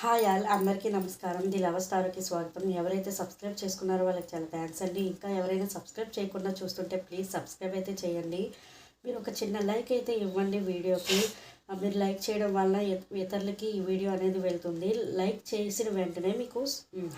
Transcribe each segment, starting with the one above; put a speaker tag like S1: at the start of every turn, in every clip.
S1: Hi all అందరికీ నమస్కారం. The లవ స్టార్కి స్వాగతం. ఎవరైతే సబ్స్క్రైబ్ చేసుకున్నారో వాళ్ళకి చాలా థ్యాంక్స్ అండి. ఇంకా ఎవరైనా సబ్స్క్రైబ్ చేయకుండా చూస్తుంటే ప్లీజ్ సబ్స్క్రైబ్ అయితే చేయండి. మీరు ఒక చిన్న లైక్ అయితే ఇవ్వండి వీడియోకి. మీరు లైక్ చేయడం వల్ల ఇతరులకి ఈ వీడియో అనేది వెళ్తుంది. లైక్ చేసిన వెంటనే మీకు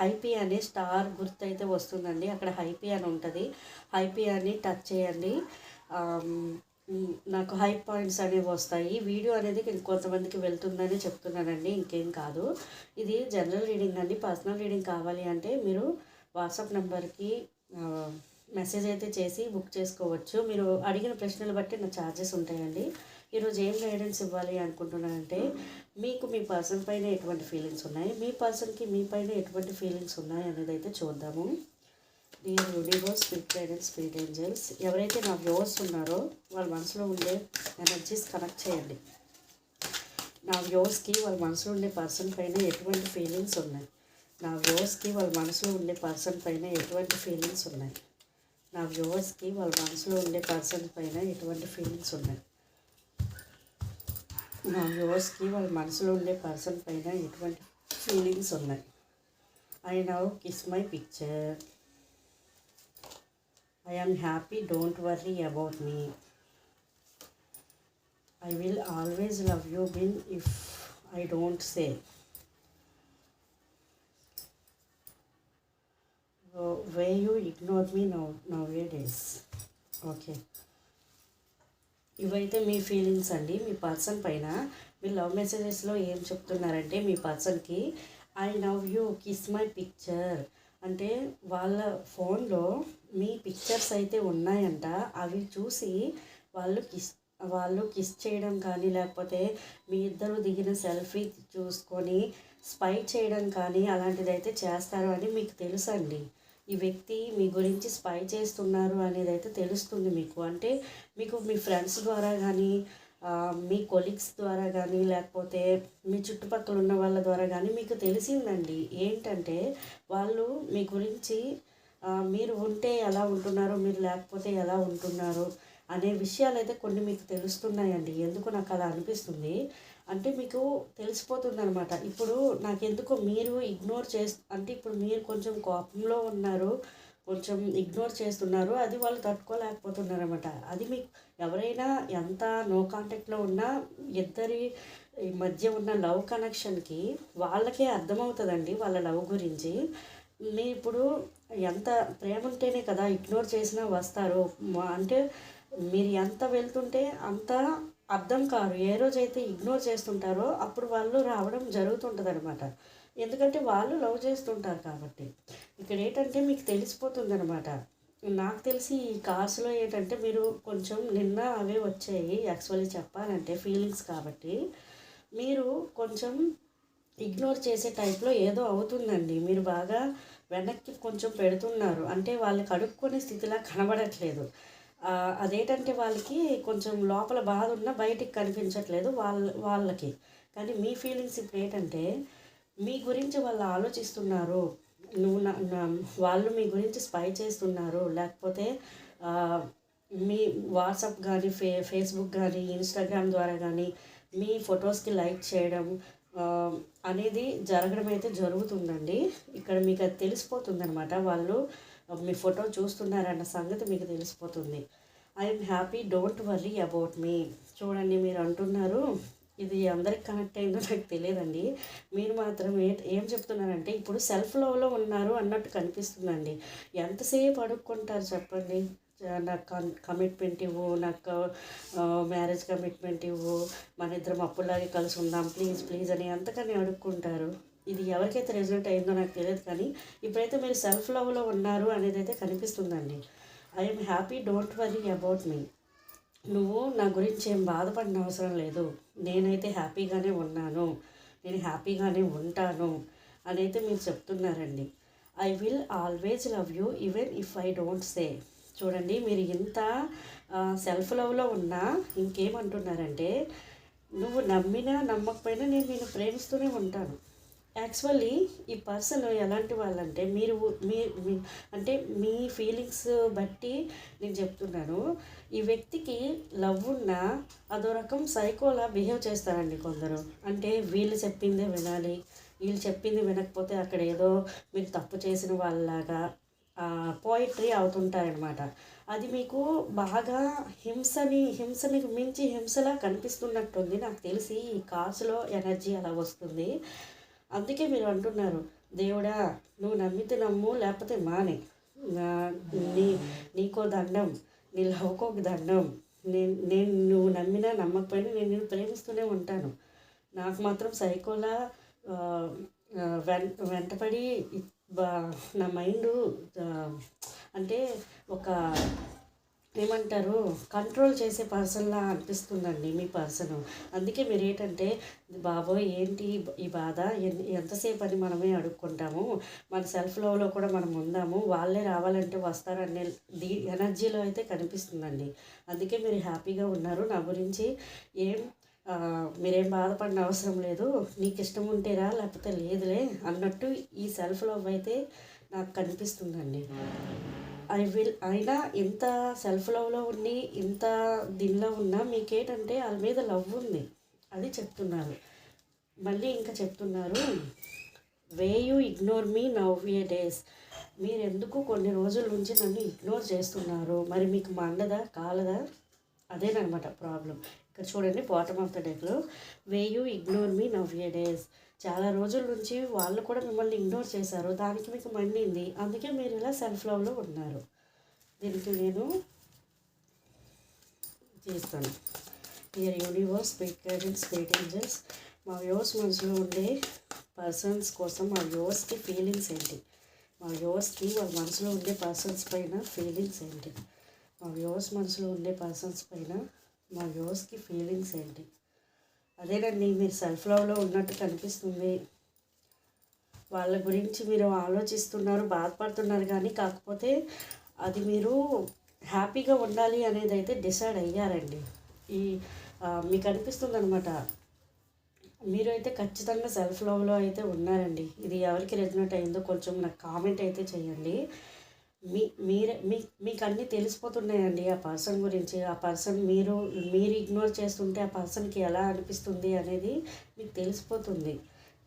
S1: హైపీ అనే స్టార్ గుర్తు అయితే వస్తుందండి. అక్కడ హైపీ అని ఉంటుంది. హైపీ అని టచ్ చేయండి. నాకు హై పాయింట్స్ అనేవి వస్తాయి. వీడియో అనేది కొంతమందికి వెళ్తుందని చెప్తున్నానండి ఇంకేం కాదు. ఇది జనరల్ రీడింగ్ అండి. పర్సనల్ రీడింగ్ కావాలి అంటే మీరు వాట్సాప్ నెంబర్కి మెసేజ్ అయితే చేసి బుక్ చేసుకోవచ్చు. మీరు అడిగిన ప్రశ్నలు బట్టి నా ఛార్జెస్ ఉంటాయండి. ఈరోజు ఏం గైడెన్స్ ఇవ్వాలి అనుకుంటున్నానంటే మీకు మీ పర్సన్ పైన ఎటువంటి ఫీలింగ్స్ ఉన్నాయి? మీ పర్సన్కి మీ పైన ఎటువంటి ఫీలింగ్స్ ఉన్నాయి అనేది అయితే చూద్దాము. Dear universe spirit guidance spirit angels ఎవరైతే నా వ్యూవర్స్ ఉన్నారో వాళ్ళ మనసులో ఉండే ఎనర్జీస్ కనెక్ట్ చేయండి. నా వ్యూవర్స్కి వాళ్ళ మనసులో ఉండే పర్సన్ పైన ఎటువంటి ఫీలింగ్స్ ఉన్నాయి? నా వ్యూవర్స్కి వాళ్ళ మనసులో ఉండే పర్సన్ పైన ఎటువంటి ఫీలింగ్స్ ఉన్నాయి? నా వ్యూవర్స్కి వాళ్ళ మనసులో ఉండే పర్సన్ పైన ఎటువంటి ఫీలింగ్స్ ఉన్నాయి? నా వ్యూవర్స్కి వాళ్ళ మనసులో ఉండే పర్సన్ పైన ఎటువంటి ఫీలింగ్స్ ఉన్నాయి? I now kiss my picture I am happy, don't worry about me. I will always love you, Bin, if I don't say. Oh, Why you ignore me now nowadays? Okay ఇవైతే మీ feelings అండి మీ person పైన మీ love మెసేజెస్లో ఏం చెప్తున్నారంటే మీ పర్సన్కి I love you kiss my picture అంటే వాళ్ళ ఫోన్లో మీ పిక్చర్స్ అయితే ఉన్నాయంట. అవి చూసి వాళ్ళు కిస్ వాళ్ళు కిస్ చేయడం కానీ లేకపోతే మీ ఇద్దరు దిగిన సెల్ఫీ చూసుకొని స్పై చేయడం కానీ అలాంటిది అయితే చేస్తారు అని మీకు తెలుసండి. ఈ వ్యక్తి మీ గురించి స్పై చేస్తున్నారు అనేది అయితే తెలుస్తుంది మీకు. అంటే మీకు మీ ఫ్రెండ్స్ ద్వారా కానీ మీ కొలీగ్స్ ద్వారా కానీ లేకపోతే మీ చుట్టుపక్కల ఉన్న వాళ్ళ ద్వారా కానీ మీకు తెలిసిందండి. ఏంటంటే వాళ్ళు మీ గురించి మీరు ఉంటే ఎలా ఉంటున్నారు మీరు లేకపోతే ఎలా ఉంటున్నారు అనే విషయాలు అయితే కొన్ని మీకు తెలుస్తున్నాయండి. ఎందుకు నాకు అలా అనిపిస్తుంది? అంటే మీకు తెలిసిపోతుంది అనమాట ఇప్పుడు నాకెందుకో మీరు ఇగ్నోర్ చేస్ అంటే ఇప్పుడు మీరు కొంచెం కోపంలో ఉన్నారు కొంచెం ఇగ్నోర్ చేస్తున్నారు. అది వాళ్ళు తట్టుకోలేకపోతున్నారు అనమాట అది మీకు ఎవరైనా ఎంత నో కాంటాక్ట్లో ఉన్నా ఇద్దరి ఈ మధ్య ఉన్న లవ్ కనెక్షన్కి వాళ్ళకే అర్థమవుతుందండి వాళ్ళ లవ్ గురించి. మీ ఇప్పుడు ఎంత ప్రేమ ఉంటేనే కదా ఇగ్నోర్ చేసినా వస్తారు. మా- అంటే మీరు ఎంత వెళ్తుంటే అంత అర్థం కారు. ఏ రోజైతే ఇగ్నోర్ చేస్తుంటారో అప్పుడు వాళ్ళు రావడం జరుగుతుంటుంది అనమాట ఎందుకంటే వాళ్ళు లవ్ చేస్తుంటారు కాబట్టి. ఇక్కడ ఏంటంటే మీకు తెలిసిపోతుంది అనమాట నాకు తెలిసి ఈ కార్స్లో ఏంటంటే మీరు కొంచెం నిన్న అవే వచ్చాయి యాక్చువల్లీ చెప్పాలంటే ఫీలింగ్స్ కాబట్టి. మీరు కొంచెం ఇగ్నోర్ చేసే టైప్లో ఏదో అవుతుందండి. మీరు బాగా వెనక్కి కొంచెం పెడుతున్నారు. అంటే వాళ్ళకి అడుక్కునే స్థితిలా కనబడట్లేదు. అదేంటంటే వాళ్ళకి కొంచెం లోపల బాధ ఉన్నా బయటికి కనిపించట్లేదు వాళ్ళ వాళ్ళకి. కానీ మీ ఫీలింగ్స్ ఇప్పుడు ఏంటంటే మీ గురించి వాళ్ళు ఆలోచిస్తున్నారు నువ్వు నా వాళ్ళు మీ గురించి స్పై చేస్తున్నారు లేకపోతే మీ వాట్సాప్ కానీ ఫే ఫేస్బుక్ కానీ ఇన్స్టాగ్రామ్ ద్వారా కానీ మీ ఫొటోస్కి లైక్ చేయడం అనేది జరగడం అయితే జరుగుతుందండి. ఇక్కడ మీకు అది తెలిసిపోతుందనమాట వాళ్ళు మీ ఫోటో చూస్తున్నారన్న సంగతి మీకు తెలిసిపోతుంది. I'm happy don't worry about me చూడండి మీరు అంటున్నారు. ఇది అందరికి కనెక్ట్ అయిందో నాకు తెలియదండి. మీరు మాత్రం ఏ ఏం చెప్తున్నారంటే ఇప్పుడు సెల్ఫ్ లవ్లో ఉన్నారు అన్నట్టు కనిపిస్తుందండి. ఎంతసేపు అడుక్కుంటారు చెప్పండి? నాకు కన్ కమిట్మెంట్ ఇవ్వు నాకు మ్యారేజ్ కమిట్మెంట్ ఇవ్వు మన ఇద్దరం అప్పులాగే కలిసి ఉందాం ప్లీజ్ ప్లీజ్ అని ఎంతకని అడుక్కుంటారు? ఇది ఎవరికైతే రిజల్ట్ అయిందో నాకు తెలియదు కానీ ఇప్పుడైతే మీరు సెల్ఫ్ లవ్లో ఉన్నారు అనేది అయితే కనిపిస్తుందండి. I'm happy don't worry about me నువ్వు నా గురించి ఏం బాధపడిన అవసరం లేదు. నేనైతే హ్యాపీగానే ఉన్నాను. నేను హ్యాపీగానే ఉంటాను అనైతే మీరు చెప్తున్నారండి. I will always love you even if I don't say చూడండి మీరు ఇంత సెల్ఫ్ లవ్లో ఉన్నా ఇంకేమంటున్నారంటే నువ్వు నమ్మినా నమ్మకపోయినా నేను నేను ప్రేమిస్తూనే ఉంటాను. యాక్చువల్లీ ఈ పర్సన్ ఎలాంటి వాళ్ళంటే మీరు మీ మీ- అంటే మీ ఫీలింగ్స్ బట్టి నేను చెప్తున్నాను. ఈ వ్యక్తికి లవ్ ఉన్నా అదో రకం సైకోలా బిహేవ్ చేస్తారండి కొందరు. అంటే వీళ్ళు చెప్పిందే వినాలి వీళ్ళు చెప్పింది వినకపోతే అక్కడ ఏదో మీరు తప్పు చేసిన వాళ్ళలాగా పోయిట్రీ అవుతుంటారనమాట అది మీకు బాగా హింసని హింసని మించి హింసలా కనిపిస్తున్నట్టుంది. నాకు తెలిసి ఈ కాసులో ఎనర్జీ అలా వస్తుంది. అందుకే మీరు అంటున్నారు దేవుడా నువ్వు నమ్మితే నమ్ము లేకపోతే మానే. నీ నీకో దండం నీ లవ్కో దండం. నేను నేను నువ్వు నమ్మినా నమ్మకపోయినా నేను నేను ప్రేమిస్తూనే ఉంటాను. నాకు మాత్రం సైకోలా వెంట వెం వెంటపడి నా మైండ్ అంటే ఒక ఏమంటారు? కంట్రోల్ చేసే పర్సన్లా అనిపిస్తుందండి మీ పర్సన్ అందుకే మీరు ఏంటంటే బాబోయ్ ఏంటి ఈ బాధ? ఎంతసేపు అని మనమే అడుక్కుంటాము? మన సెల్ఫ్ లవ్లో కూడా మనం ఉందాము? వాళ్ళే రావాలంటే వస్తారనే దీ ఎనర్జీలో అయితే కనిపిస్తుందండి. అందుకే మీరు హ్యాపీగా ఉన్నారు. నా గురించి ఏం మీరేం బాధపడిన అవసరం లేదు. నీకు ఇష్టం ఉంటేరా లేకపోతే లేదులే అన్నట్టు ఈ సెల్ఫ్ లవ్ అయితే నాకు కనిపిస్తుందండి. ఐ విల్ అయినా ఇంత సెల్ఫ్ లవ్లో ఉండి ఇంత దీనిలో ఉన్నా మీకేంటంటే వాళ్ళ మీద లవ్ ఉంది. అది చెప్తున్నారు. మళ్ళీ ఇంకా చెప్తున్నారు why you ignore me nowadays మీరు ఎందుకు కొన్ని రోజుల నుంచి నన్ను ఇగ్నోర్ చేస్తున్నారు? మరి మీకు మండదా కాలదా? అదేనమాట ప్రాబ్లం ఇక్కడ చూడండి bottom of the డెక్లో why you ignore me nowadays చాలా రోజుల నుంచి వాళ్ళు కూడా మిమ్మల్ని ఇగ్నోర్ చేశారు. దానికి మీకు మండింది. అందుకే మీరు ఇలా సెల్ఫ్ లవ్లో ఉన్నారు. దీనికి నేను చేస్తాను. Dear universe spirit guidance spirit angels మా వ్యూవర్స్ మనసులో ఉండే పర్సన్స్ కోసం మా వ్యూవర్స్కి ఫీలింగ్స్ ఏంటి? మా వ్యూవర్స్కి వాళ్ళ మనసులో ఉండే పర్సన్స్ పైన ఫీలింగ్స్ ఏంటి? మా వ్యూవర్స్ మనసులో ఉండే పర్సన్స్ పైన మా వ్యూవర్స్కి ఫీలింగ్స్ ఏంటి? అదేనండి మీరు సెల్ఫ్ లవ్లో ఉన్నట్టు కనిపిస్తుంది. వాళ్ళ గురించి మీరు ఆలోచిస్తున్నారు బాధపడుతున్నారు కానీ కాకపోతే అది మీరు హ్యాపీగా ఉండాలి అనేది అయితే డిసైడ్ అయ్యారండి. ఈ మీకు అనిపిస్తుంది అనమాట మీరు అయితే ఖచ్చితంగా సెల్ఫ్ లవ్లో అయితే ఉన్నారండి. ఇది ఎవరికి రెజినెట్ అయిందో కొంచెం నాకు కామెంట్ అయితే చేయండి. మీ మీరే మీ మీకు అన్నీ తెలిసిపోతున్నాయండి ఆ పర్సన్ గురించి. ఆ పర్సన్ మీరు మీరు ఇగ్నోర్ చేస్తుంటే ఆ పర్సన్కి ఎలా అనిపిస్తుంది అనేది మీకు తెలిసిపోతుంది.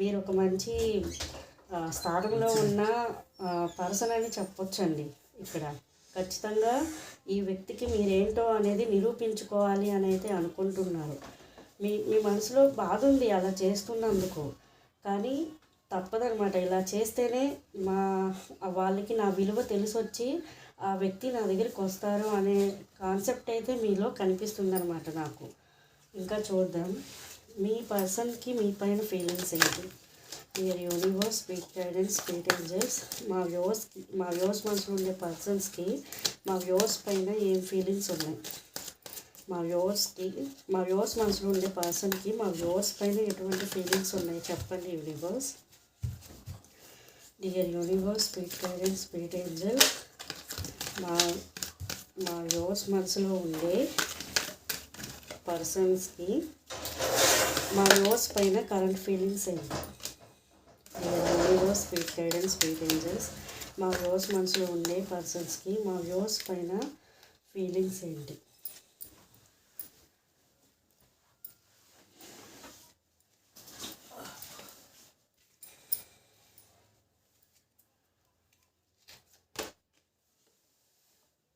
S1: మీరు ఒక మంచి స్థానంలో ఉన్న పర్సన్ అని చెప్పొచ్చండి ఇక్కడ. ఖచ్చితంగా ఈ వ్యక్తికి మీరేంటో అనేది నిరూపించుకోవాలి అని అయితే అనుకుంటున్నారు. మీ మీ మనసులో బాధ ఉంది అలా చేస్తున్నందుకు. కానీ తప్పదనమాట ఇలా చేస్తేనే మా వాళ్ళకి నా విలువ తెలిసొచ్చి ఆ వ్యక్తి నా దగ్గరికి వస్తారు అనే కాన్సెప్ట్ అయితే మీలో కనిపిస్తుంది అనమాట నాకు. ఇంకా చూద్దాం. మీ పర్సన్కి మీ పైన ఫీలింగ్స్ ఏంటి? మీరు universe spirit guidance spirit angels మా వ్యూవర్స్ మా వ్యూవర్స్ మనసులో ఉండే పర్సన్స్కి మా వ్యూవర్స్ పైన ఏం ఫీలింగ్స్ ఉన్నాయి? మా వ్యూవర్స్కి మా వ్యూవర్స్ మనసులో ఉండే పర్సన్కి మా వ్యూవర్స్ పైన ఎటువంటి ఫీలింగ్స్ ఉన్నాయి? చెప్పండి universe. Dear universe spirit parents spirit angel మా మా యోస్ మనసులో ఉండే పర్సన్స్కి మా యోస్ పైన కరెంట్ ఫీలింగ్స్ ఏంటి viewers spirit guidance spirit angels మా యోస్ మనసులో ఉండే పర్సన్స్కి మా యోస్ పైన ఫీలింగ్స్ ఏంటి?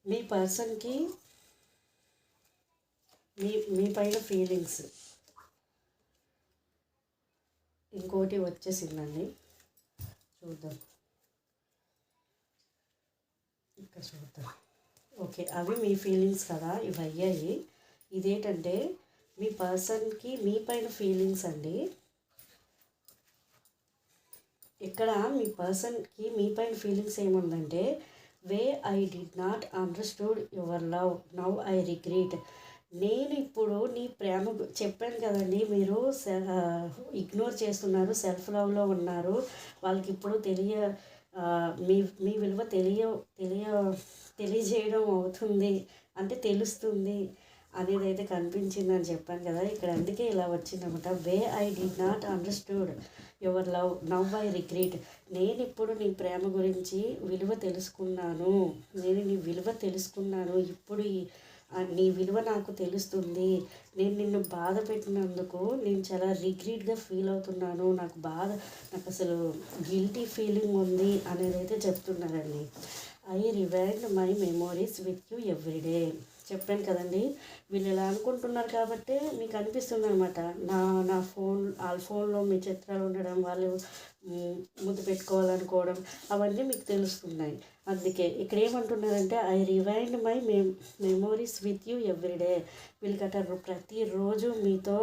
S1: మీ పర్సన్కి మీ మీ పైన ఫీలింగ్స్. ఇంకోటి వచ్చేసిందండి. చూద్దాం. ఇక్కడ చూద్దాం. ఓకే అవి మీ ఫీలింగ్స్ కదా ఇవి అయ్యాయి. ఇదేంటంటే మీ పర్సన్కి మీ పైన ఫీలింగ్స్ అండి. ఇక్కడ మీ పర్సన్కి మీ పైన ఫీలింగ్స్ ఏముందంటే why I did not understood your love now I regret నేను ఇప్పుడు నీ ప్రేమ చెప్పాను కదండి మీరు ఇగ్నోర్ చేస్తున్నారు సెల్ఫ్ లవ్లో ఉన్నారు. వాళ్ళకి ఇప్పుడు తెలియ మీ మీ విలువ తెలియ తెలియ తెలియజేయడం అవుతుంది అంటే తెలుస్తుంది. అనేది అయితే కనిపించిందని చెప్పాను కదా. ఇక్కడ అందుకే ఇలా వచ్చిందనమాట. Why I did not understood your love. Now I regret. నేను ఇప్పుడు నీ ప్రేమ గురించి విలువ తెలుసుకున్నాను. నేను నీ విలువ తెలుసుకున్నాను. ఇప్పుడు నీ విలువ నాకు తెలుస్తుంది. నేను నిన్ను బాధ పెట్టినందుకు నేను చాలా రిగ్రీట్గా ఫీల్ అవుతున్నాను. నాకు బాధ నాకు అసలు గిల్టీ ఫీలింగ్ ఉంది అనేది అయితే చెప్తున్నారండి I rewind my memories with you everyday చెప్పాను కదండి. వీళ్ళు ఇలా అనుకుంటున్నారు కాబట్టి మీకు అనిపిస్తుంది అనమాట నా నా ఫోన్ వాళ్ళ ఫోన్లో మీ చిత్రాలు ఉండడం వాళ్ళు ముద్దు పెట్టుకోవాలనుకోవడం అవన్నీ మీకు తెలుస్తున్నాయి. అందుకే ఇక్కడ ఏమంటున్నారంటే ఐ రివైండ్ మై మె మెమోరీస్ విత్ యూ ఎవ్రీడే వీళ్ళకట ప్రతిరోజు మీతో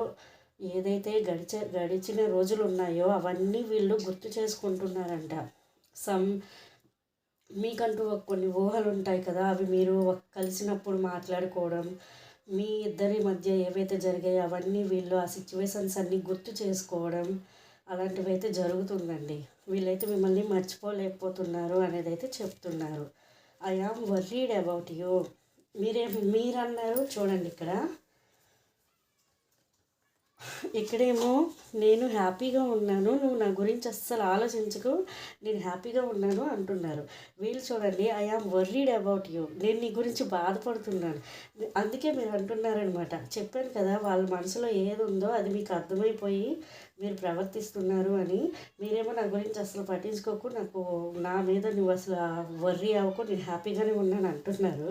S1: ఏదైతే గడిచ గడిచిన రోజులు ఉన్నాయో అవన్నీ వీళ్ళు గుర్తు చేసుకుంటున్నారంట. సమ్ మీకంటూ కొన్ని ఊహలు ఉంటాయి కదా అవి మీరు కలిసినప్పుడు మాట్లాడుకోవడం మీ ఇద్దరి మధ్య ఏవైతే జరిగాయో అవన్నీ వీళ్ళు ఆ సిచ్యువేషన్స్ అన్నీ గుర్తు చేసుకోవడం అలాంటివి అయితే జరుగుతుందండి. వీళ్ళైతే మిమ్మల్ని మర్చిపోలేకపోతున్నారు అనేది అయితే చెప్తున్నారు. I am worried about you. మీరే మీరన్నారు చూడండి ఇక్కడ. ఇక్కడేమో నేను హ్యాపీగా ఉన్నాను నువ్వు నా గురించి అస్సలు ఆలోచించకు నేను హ్యాపీగా ఉన్నాను అంటున్నారు. వీళ్ళు చూడండి I am worried about you నేను నీ గురించి బాధపడుతున్నాను. అందుకే మీరు అంటున్నారనమాట. చెప్పాను కదా వాళ్ళ మనసులో ఏది ఉందో అది మీకు అర్థమైపోయి మీరు ప్రవర్తిస్తున్నారు అని. మీరేమో నా గురించి అసలు పట్టించుకోకు నాకు నా మీద నువ్వు అసలు వర్రీ అవ్వకు నేను హ్యాపీగానే ఉన్నాను అంటున్నారు.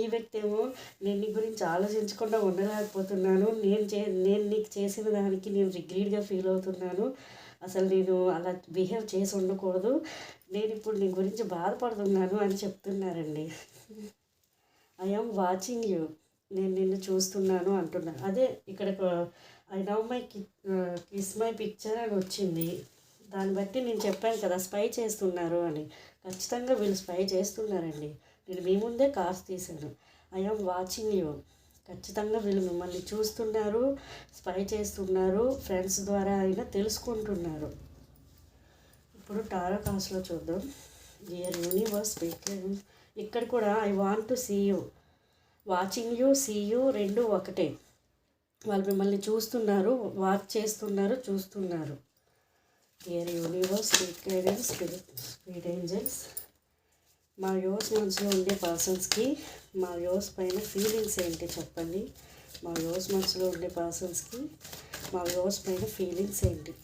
S1: ఈ వ్యక్తి ఏమో నేను నీ గురించి ఆలోచించకుండా ఉండలేకపోతున్నాను. నేను చే నేను నీకు చేసిన దానికి నేను రిగ్రీట్గా ఫీల్ అవుతున్నాను. అసలు నేను అలా బిహేవ్ చేసి ఉండకూడదు. నేను ఇప్పుడు నీ గురించి బాధపడుతున్నాను అని చెప్తున్నారండి. ఐ ఆమ్ వాచింగ్ యూ నేను నిన్ను చూస్తున్నాను అంటున్నాను అదే ఇక్కడ I now my kiss my picture అని వచ్చింది. దాన్ని బట్టి నేను చెప్పాను కదా స్పై చేస్తున్నారు అని. ఖచ్చితంగా వీళ్ళు స్పై చేస్తున్నారండి. నేను మీ ముందే కార్స్ తీశాను. I am watching you. ఖచ్చితంగా వీళ్ళు మిమ్మల్ని చూస్తున్నారు స్పై చేస్తున్నారు ఫ్రెండ్స్ ద్వారా అయినా తెలుసుకుంటున్నారు. ఇప్పుడు టారో కాస్ట్లో చూద్దాం. డియర్ యూనివర్స్ స్పీకింగ్ ఇక్కడ కూడా I want to see you watching you see you రెండు ఒకటే. వాళ్ళు మిమ్మల్ని చూస్తున్నారు వాచ్ చేస్తున్నారు చూస్తున్నారు. Dear universe speak guidance speed angels మా యోస్ మనసులో ఉండే పర్సన్స్కి మా యోస్ పైన ఫీలింగ్స్ ఏంటి చెప్పండి? మా యోస్ మనసులో ఉండే పర్సన్స్కి మా యోస్ పైన ఫీలింగ్స్ ఏంటి?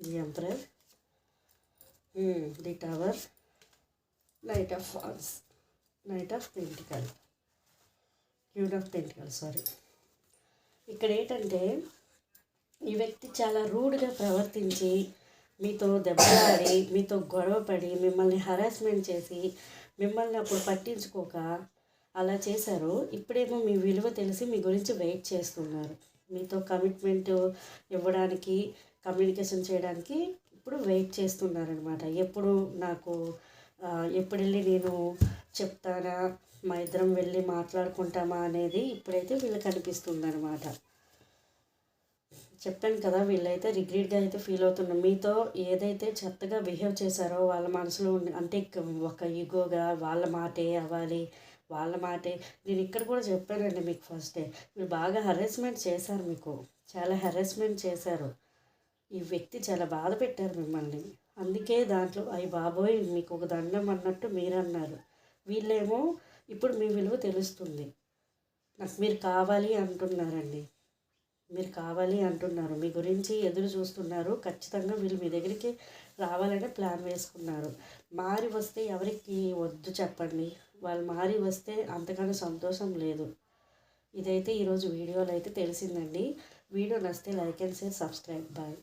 S1: The emperor. The tower. Knight of falls. Knight of pentacle. Queen of pentacle sorry. ఇక్కడ ఏంటంటే ఈ వ్యక్తి చాలా రూడ్గా ప్రవర్తించి మీతో దెబ్బలాడి మీతో గొడవపడి మిమ్మల్ని హరాస్మెంట్ చేసి మిమ్మల్ని అప్పుడు పట్టించుకోక అలా చేశారు. ఇప్పుడేమో మీ విలువ తెలిసి మీ గురించి వెయిట్ చేస్తున్నారు. మీతో కమిట్మెంట్ ఇవ్వడానికి కమ్యూనికేషన్ చేయడానికి ఇప్పుడు వెయిట్ చేస్తున్నారనమాట ఎప్పుడు నాకు ఎప్పుడు వెళ్ళి నేను చెప్తానా? మా ఇద్దరం వెళ్ళి మాట్లాడుకుంటామా అనేది ఇప్పుడైతే వీళ్ళకి అనిపిస్తుంది అనమాట చెప్పాను కదా వీళ్ళైతే రిగ్రెట్గా అయితే ఫీల్ అవుతున్నారు. మీతో ఏదైతే చెత్తగా బిహేవ్ చేశారో వాళ్ళ మనసులో ఉండి అంటే ఒక ఈగోగా వాళ్ళ మాటే అవ్వాలి వాళ్ళ మాటే. నేను ఇక్కడ కూడా చెప్పానండి మీకు ఫస్ట్ మీరు బాగా హెరాస్మెంట్ చేశారు మీకు. చాలా హెరాస్మెంట్ చేశారు. ఈ వ్యక్తి చాలా బాధ పెట్టారు మిమ్మల్ని. అందుకే దాంట్లో అయ్యి బాబోయ్ మీకు ఒక దండం అన్నట్టు మీరు అన్నారు. వీళ్ళేమో ఇప్పుడు మీ విలువ తెలుస్తుంది. నాకు మీరు కావాలి అంటున్నారండి. మీరు కావాలి అంటున్నారు. మీ గురించి ఎదురు చూస్తున్నారు. ఖచ్చితంగా వీళ్ళు మీ దగ్గరికి రావాలనే ప్లాన్ వేసుకున్నారు. మారి వస్తే ఎవరికి వద్దు చెప్పండి. వాళ్ళు మారి వస్తే అంతకన్నా సంతోషం లేదు. ఇదైతే ఈరోజు వీడియోలో అయితే తెలిసిందండి. వీడియో నచ్చితే like and share subscribe. Bye.